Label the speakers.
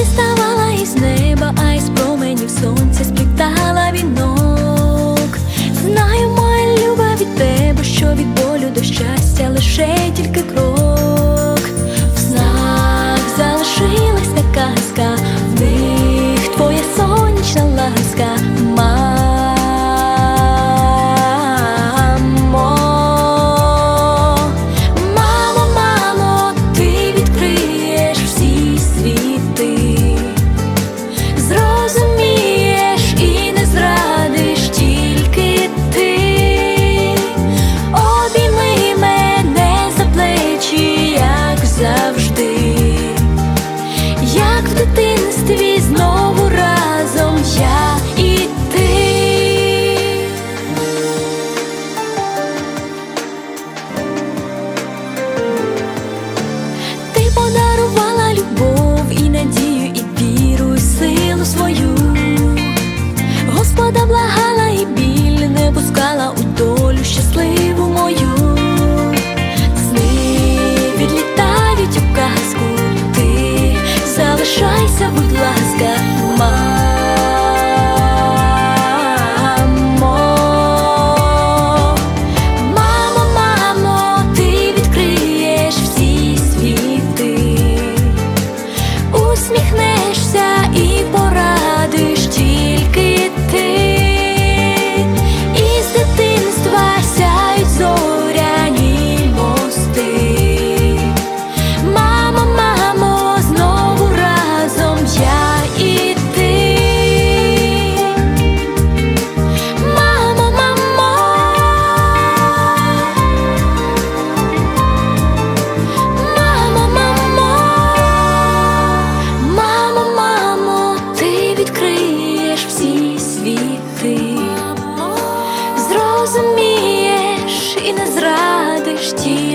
Speaker 1: estava розумієш і не зрадиш ті.